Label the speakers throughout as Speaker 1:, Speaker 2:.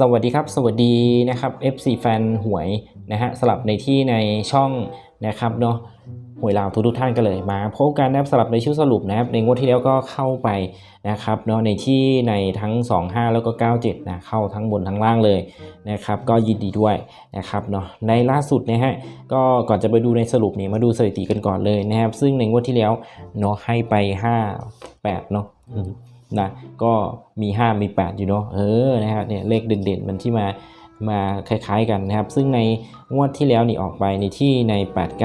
Speaker 1: สวัสดีครับ สวัสดีนะครับ FC แฟนหวยนะฮะสลับในที่ในช่องนะครับเนาะหวยลาวทุกทุกท่านกันเลยมาพบกันนะครับสลับในชุดสรุปนะครับในงวดที่แล้วก็เข้าไปนะครับเนาะในที่ในทั้ง 25 แล้วก็ 97นะเข้าทั้งบนทั้งล่างเลยนะครับก็ยินดีด้วยนะครับเนาะในล่าสุดนะฮะก็ก่อนจะไปดูในสรุปเนี่ยมาดูสถิติกันก่อนเลยนะครับซึ่งในงวดที่แล้วเนาะให้ไป 5 8เนาะ นะก็มี 5 มี 8 อยู่เนาะเออนะครับเนี่ยเลขเด่นๆ มันที่มามาคล้ายๆกันนะครับ ซึ่งในงวดที่แล้วนี่ออกไปในที่ใน 8 9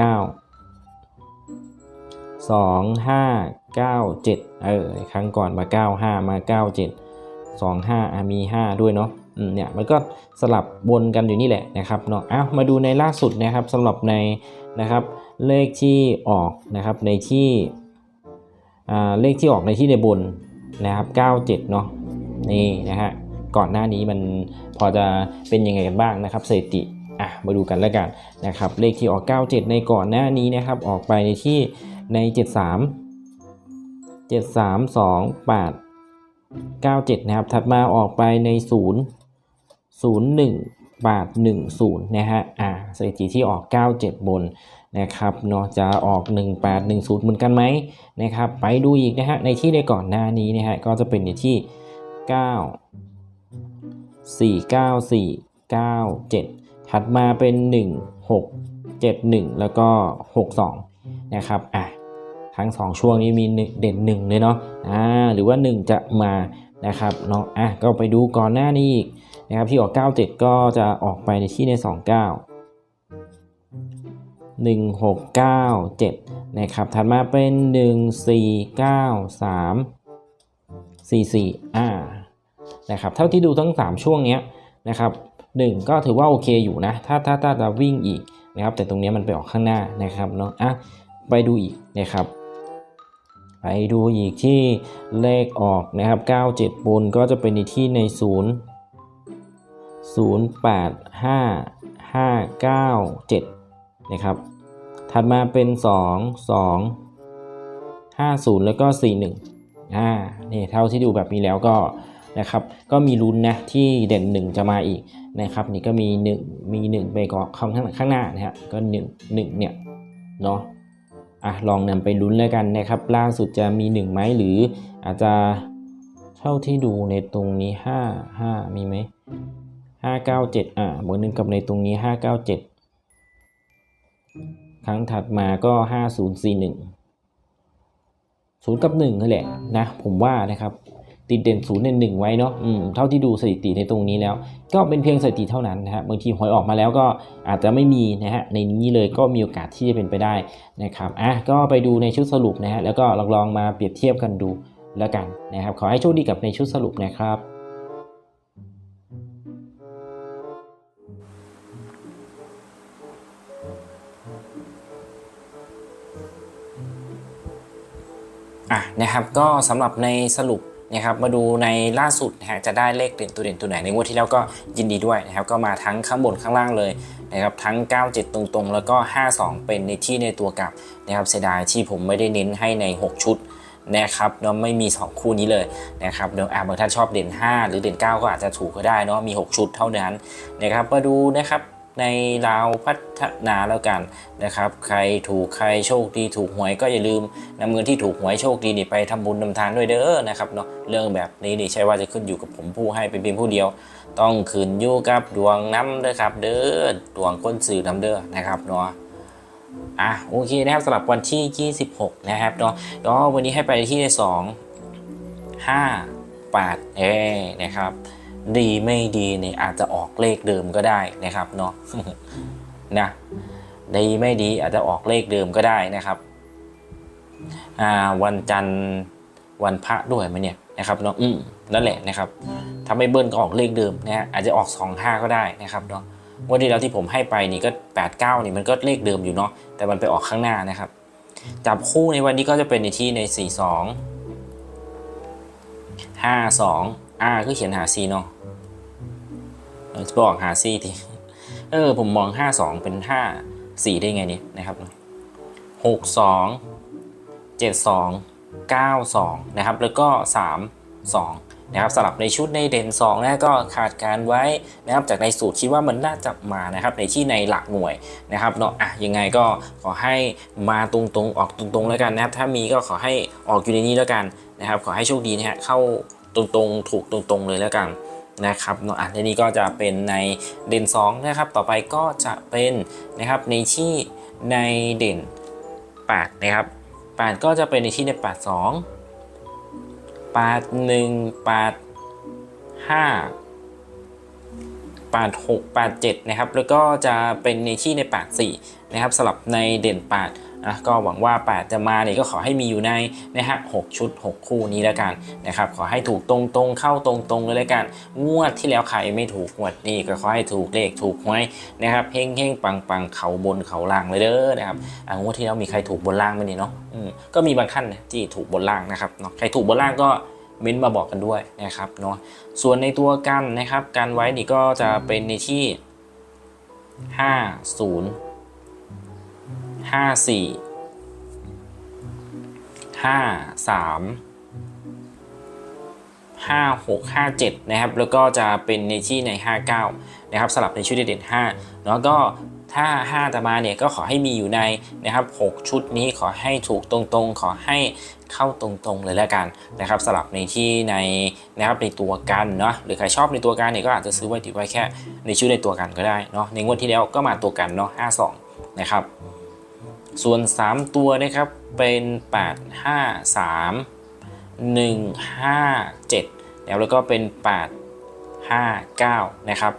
Speaker 1: 2 5 9 7 เออครั้งก่อนมา 9 5 มา 9 7 2 5อะมี 5 ด้วยเนาะเนี่ยมันก็สลับวนกันอยู่นี่แหละนะครับเนาะอ้าวมาดูในล่าสุดนะครับสำหรับในนะครับเลขที่ออกนะครับในที่เลขที่ออกในที่ในบน นะครับ 97 เนาะนี่นะฮะก่อนหน้านี้มันพอจะเป็นยังไงกันบ้างนะครับสถิติอะมาดูกันแล้วกันนะครับเลขที่ออก 97 ในก่อนหน้านี้นะครับออกไปในที่ใน 73 73 2 8 97 นะครับ ถัดมาออกไปใน 0 01 8 10 นะฮะ อ่าสถิติที่ออก 97 บน นะครับเนาะจะออก 1810 เหมือนกันไหมนะครับไปดูอีกนะฮะในที่ในก่อนหน้านี้นะฮะก็จะเป็นในที่ 9 4 9 4 9 7 ถัดมาเป็น 1 6 7 1 แล้วก็ 62 นะครับอะทั้ง 2 ช่วงนี้มีหนึ่งเด่น1เลยเนาะอ่าหรือว่า 1 จะมานะครับเนาะอะก็ไปดูก่อนหน้านี้อีกนะครับที่ออก 97 ก็จะออกไปในที่ใน 29 1697 นะครับถัดมาเป็น 1493 44อ่านะครับเท่าที่ดูทั้ง 3 ช่วงเนี้ยนะครับ1ก็ถือว่าโอเคอยู่นะ ถ้าถ้าถ้าจะวิ่งอีกนะครับแต่ตรงนี้มันไปออกข้างหน้านะครับเนาะอะไปดูอีกนะครับไปดูอีกที่เลขออกนะครับ 97 บนก็จะเป็นในที่ใน 0 0 8 5 5 9 7 นะครับ ถัดมาเป็น 2 2 5 0 แล้วก็ 4 1อ่านี่เท่าที่ดูแบบนี้แล้วก็นะครับ ก็มีลุ้นนะที่เด่น 1 จะมาอีกนะครับ นี่ก็มี 1 มี 1 ไปก่อนข้างข้างหน้านะฮะก็1 1เนี่ยเนาะอะลองนำไปลุ้นแล้วกันนะครับ ล่าสุดจะมี 1 ไหมหรืออาจจะเท่าที่ดูในตรงนี้ 5 5 มีไหม597 อ่าบวกหนึ่งกับในตรงนี้ 597 ครั้งถัดมาก็ 5041 0 กับ1นั่นแหละนะผมว่านะครับติดเด่น0เด่น1ไว้เนาะอืมเท่าที่ดูสถิติในตรงนี้แล้ว ก็เป็นเพียงสถิติเท่านั้นนะฮะบางทีหวยออกมาแล้วก็อาจจะไม่มีนะฮะในนี้เลยก็มีโอกาสที่จะเป็นไปได้นะครับอะก็ไปดูในชุดสรุปนะฮะแล้วก็ลองลองมาเปรียบเทียบกันดูแล้วกันนะครับขอให้โชคดีกับในชุดสรุปนะครับ อะนะครับก็สำหรับในสรุปนะครับมาดูในล่าสุดนะฮะจะได้เลขเด่นตัวเด่นตัวไหนในงวดที่แล้วก็ยินดีด้วยนะครับก็มาทั้งข้างบนข้างล่างเลยนะครับทั้ง 97 ตรงๆ แล้วก็ 52 เป็นในที่ในตัวกับนะครับเสียดายที่ผมไม่ได้เน้นให้ใน 6 ชุดนะครับเนาะไม่มี 2 คู่นี้เลยนะครับเดี๋ยวอะบางท่านชอบเด่น 5 หรือเด่น 9 ก็อาจจะถูกก็ได้เนาะมี 6 ชุดเท่านั้นนะครับมาดูนะครับ ในลาวพัฒนาแล้วกันนะครับ ใครถูกใครโชคดีถูกหวยก็อย่าลืมนำเงินที่ถูกหวยโชคดีนี่ไปทำบุญนำทานด้วยเด้อนะครับเนาะเรื่องแบบนี้นี่ใช่ว่าจะขึ้นอยู่กับผมผู้ให้เป็นเพียงผู้เดียว ต้องขึ้นอยู่กับดวงน้ำเด้อครับ เด้อดวงคนสื่อน้ำเด้อนะครับเนาะอะโอเคนะครับสำหรับวันที่ 26 นะครับเนาะก็วันนี้ให้ไปที่ 2 5 8เอนะครับ ดีไม่ดีเนี่ยอาจจะออกเลขเดิมก็ได้นะครับเนาะนะดีไม่ดีอาจจะออกเลขเดิมก็ได้นะครับอ่าวันจันทร์วันพระด้วยมั้ยเนี่ยนะครับเนาะอืมนั่นแหละนะครับถ้าไม่เบิ้ลก็ออกเลขเดิมนะฮะอาจจะออก2 5ก็ได้นะครับเนาะงวันที่แล้วที่ผมให้ไปนี่ก็8 9นี่มันก็เลขเดิมอยู่เนาะแต่มันไปออกข้างหน้านะครับ จับคู่ในวันนี้ก็จะเป็นในที่ใน 4 2 5 2 อ่าคือเขียนหา C เนาะจะบอกหาซีทีเออ ผมมอง 5 2 เป็น 5 4 ได้ไงนี่นะครับ6 2 7 2 9 2 นะครับ แล้วก็ 3 2 นะครับสลับในชุดในเด่น2นะก็ขาดการไว้นะครับจากในสูตรคิดว่ามันน่าจะมานะครับในที่ในหลักหน่วยนะครับเนาะอะยังไงก็ขอให้มาตรงๆ ออกตรงๆ แล้วกันนะครับ ถ้ามีก็ขอให้ออกอยู่ในนี้แล้วกันนะครับ ขอให้โชคดีนะฮะเข้า ตรงๆ ถูกตรงๆเลยแล้วกันนะครับเนาะอะในนี้ก็จะเป็นในเด่น2นะครับ ต่อไปก็จะเป็นนะครับในที่ในเด่น8นะครับ8ก็จะเป็นในที่ใน8 2 8 1 8 5 8 6 8 7นะครับแล้วก็จะเป็นในที่ใน 8 4 นะครับสลับในเด่น8นะก็หวังว่า 8 จะมาเนี่ยก็ขอให้มีอยู่ในนะฮะ6ชุด 6 คู่นี้แล้วกันนะครับขอให้ถูกตรงๆเข้าตรงๆเลยแล้วกัน งวดที่แล้วใครไม่ถูกงวดนี้ก็ขอให้ถูกเลขถูกหวยนะครับเฮงเฮงปังปังๆเขาบนเขาล่างเลยเด้อนะครับงวดที่แล้วมีใครถูกบนล่างไหมนี่เนาะอืมก็มีบางท่านที่ถูกบนล่างนะครับเนาะใครถูกบนล่างก็เม้นต์มาบอกกันด้วยนะครับเนาะส่วนในตัวกันนะครับ การไว้นี่ก็จะเป็นในที่ 50 54 53 56 57นะครับ แล้วก็จะเป็นในที่ใน59นะครับสลับในชุดเด่น5แล้วก็ถ้า5จะมาเนี่ยก็ขอให้มีอยู่ในนะครับ6ชุดนี้ขอให้ถูกตรงๆ ขอให้เข้าตรงๆเลยแล้วกันนะครับสลับในที่ในนะครับในตัวกันเนาะหรือใครชอบในตัวกันเนี่ยก็อาจจะซื้อไว้ติดไว้แค่ในชุดในตัวกันก็ได้เนาะในงวดที่แล้วก็มาตัวกันเนาะ52นะครับ ส่วน 3 ตัวนะครับเป็น 8 5 3 1 5 7แล้วแล้วก็เป็น 8 5 9 นะครับ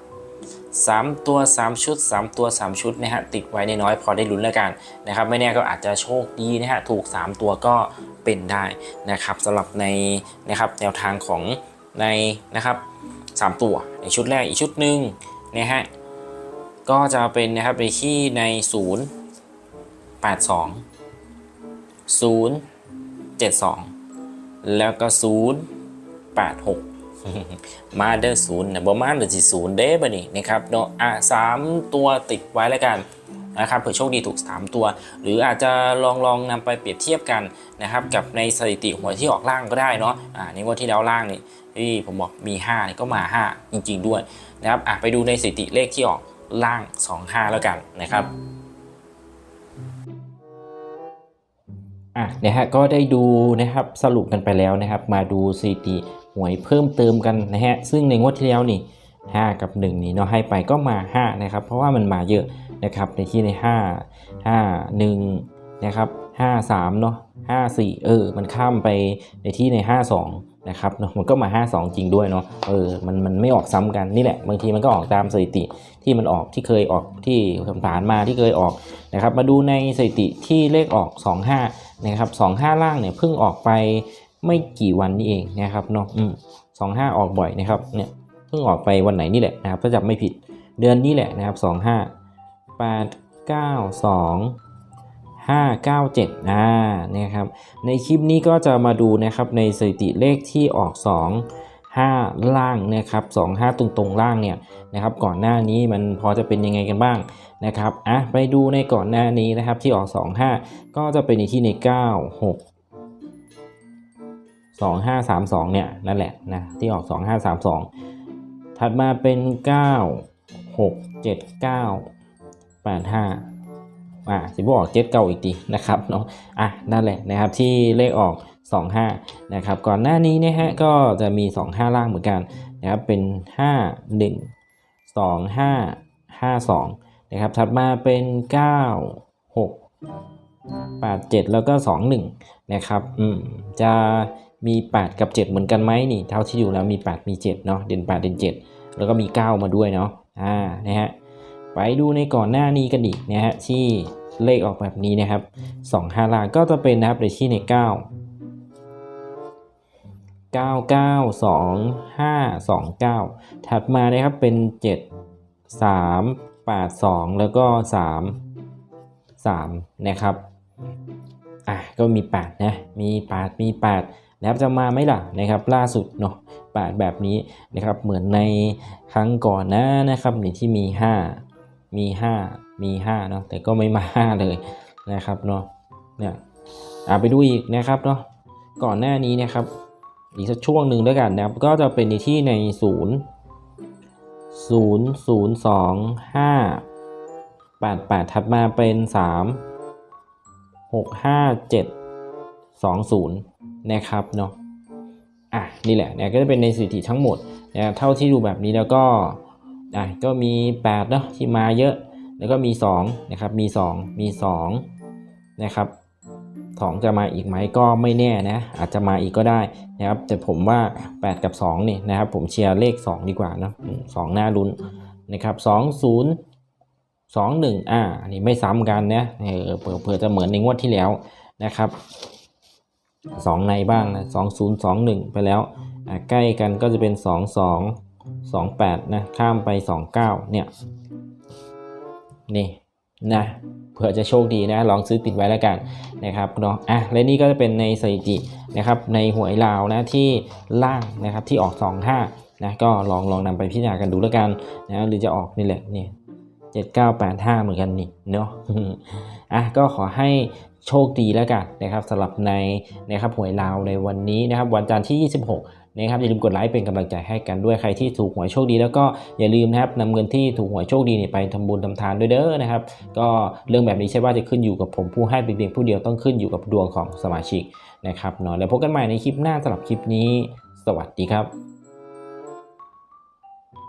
Speaker 1: 3 ตัว 3 ชุด 3 ตัว 3 ชุดนะฮะติดไว้ในน้อยพอได้ลุ้นแล้วกันนะครับ ไม่แน่ก็อาจจะโชคดีนะฮะถูก 3 ตัวก็เป็นได้นะครับสำหรับในนะครับแนวทางของในนะครับ3 ตัวในชุดแรกอีกชุดหนึ่งนะฮะก็จะเป็นนะครับในที่ใน 0 82 0 72 แล้วก็ 0 86 มาเดอร์ศูนย์นะบ่มาเดอร์สิศูนย์เด้บ่นี่นะครับเนาะอะสามตัวติดไว้แล้วกันนะครับเผื่อโชคดีถูก 3 ตัว หรืออาจจะลองลองนำไปเปรียบเทียบกันนะครับกับในสถิติหวยที่ออกล่างก็ได้เนาะอ่าในงวดที่แล้วล่างนี่ที่ผมบอกมี5นี่ก็มา 5 จริง ๆ ด้วยนะครับอะไปดูในสถิติเลขที่ออกล่าง 25 แล้วกันนะครับ อะนะฮะก็ได้ดูนะครับสรุปกันไปแล้วนะครับ มาดูสถิติหวยเพิ่มเติมกันนะฮะซึ่งในงวดที่แล้วนี่ 5 กับ 1 นี่เนาะให้ไปก็มา 5 นะครับ เพราะว่ามันมาเยอะนะครับในที่ใน 5 5 1 นะครับ5 3เนาะ5 4 เออ มันข้ามไปในที่ใน 5 2 นะครับเนาะมันก็มา 5 2 จริงด้วยเนาะเออมันมันไม่ออกซ้ำกันนี่แหละบางทีมันก็ออกตามสถิติที่มันออกที่เคยออกที่ผ่านมาที่เคยออกนะครับมาดูในสถิติที่เลขออก 2 5 นะครับสองห้าล่างเนี่ยเพิ่งออกไปไม่กี่วันนี่เองนะครับเนาะสองห้าออกบ่อยนะครับเนี่ยเพิ่งออกไปวันไหนนี่แหละนะครับถ้าจำไม่ผิดเดือนนี้แหละนะครับสองห้าแปดเก้าสองห้าเก้าเจ็ดอ่าเนี่ยครับในคลิปนี้ก็จะมาดูนะครับในสถิติเลขที่ออกส องห้าล่างนะครับสองห้าตรงตรงล่างเนี่ยนะครับก่อนหน้านี้มันพอจะเป็นยังไงกันบ้างนะครับอะไปดูในก่อนหน้านี้นะครับที่ออกสองห้าก็จะเป็นในที่ใน 9 6 2 5 3 2 เนี่ยนั่นแหละนะที่ออก 2 5 3 2 ถัดมาเป็น 9 6 7 9 8 5อะสิบออกเจ็ดเก้าอีกทีนะครับเนาะอะนั่นแหละนะครับที่เลขออก 2 5 นะครับ ก่อนหน้านี้นะฮะก็จะมี 2 5 ล่างเหมือนกันนะครับ เป็น 5 1 2 5 5 2 นะครับ ถัดมาเป็น 9 6 8 7 แล้วก็ 2 1 นะครับ อืม จะมี 8 กับ 7 เหมือนกันไหมนี่ เท่าที่อยู่แล้วมี 8 มี 7 เนาะ เด่น 8 เด่น 7 แล้วก็มี 9 มาด้วยเนาะ อ่า นะฮะ ไปดูในก่อนหน้านี้กันอีกนะฮะ ที่เลขออกแบบนี้นะครับ 2 5ล่างก็จะเป็นนะครับในที่ใน 9 9 9 2 5 2 9 ถัดมานะครับเป็น 7 3 8 2 แล้วก็ 3 3 นะครับ อะ ก็มี 8 นะ มี 8 มี 8 นะครับจะมาไหมล่ะนะครับ ล่าสุดเนาะ8แบบนี้นะครับ เหมือนในครั้งก่อนนะนะครับนี่ที่มี 5 มี 5 มี 5 เนาะ แต่ก็ไม่มา 5 เลยนะครับเนาะ เนี่ยอะไปดูอีกนะครับเนาะ ก่อนหน้านี้นะครับ อีกสักช่วงหนึ่งด้วยกันนะครับ ก็จะเป็นในที่ในศูนย์ศูนย์ศูนย์สองห้าแปดแปดถัดมาเป็นสามหกห้าเจ็ดสองศูนย์นะครับเนาะอะนี่แหละเนี่ยก็จะเป็นในสถิติทั้งหมดนะครับเท่าที่ดูแบบนี้แล้วก็อะก็มี8เนาะที่มาเยอะ แล้วก็มี2นะครับมี 2 มี2นะครับ 2จะมาอีกไหมก็ไม่แน่นะอาจจะมาอีกก็ได้นะครับแต่ผมว่า 8 กับ2นี่นะครับผมเชียร์เลข 2 ดีกว่านะสองหน้าลุ้นนะครับ2 0 2 1อ่าอันนี้ไม่ซ้ำกันนะเออเผื่อจะเหมือนในงวดที่แล้วนะครับสองในบ้างนะ2 0 2 1 ไปแล้วใกล้กันก็จะเป็น 2 2 2 8นะข้ามไป 2 9เนี่ยนี่ นะเผื่อจะโชคดีนะ ลองซื้อติดไว้แล้วกันนะครับเนาะอะและนี่ก็จะเป็นในสถิตินะครับในหวยลาวนะที่ล่างนะครับที่ออก 25นะก็ลองลองนำไปพิจารณากันดูแล้วกันนะหรือจะออกนี่แหละนี่7985เหมือนกันนี่เนาะอะก็ขอให้โชคดีแล้วกันนะครับสำหรับในนะครับหวยลาวในวันนี้นะครับวันจันทร์ที่ 26 นะครับอย่าลืมกดไลค์เป็นกำลังใจให้กันด้วยใครที่ถูกหวยโชคดี แล้วก็อย่าลืมนะครับนำเงินที่ถูกหวยโชคดีเนี่ยไปทำบุญทำทานด้วยเด้อนะครับ ก็เรื่องแบบนี้ใช่ว่าจะขึ้นอยู่กับผมผู้ให้เป็นเพียงผู้เดียวต้องขึ้นอยู่กับดวงของสมาชิกนะครับเนาะแล้วพบกันใหม่ในคลิปหน้าสำหรับคลิปนี้ สวัสดีครับ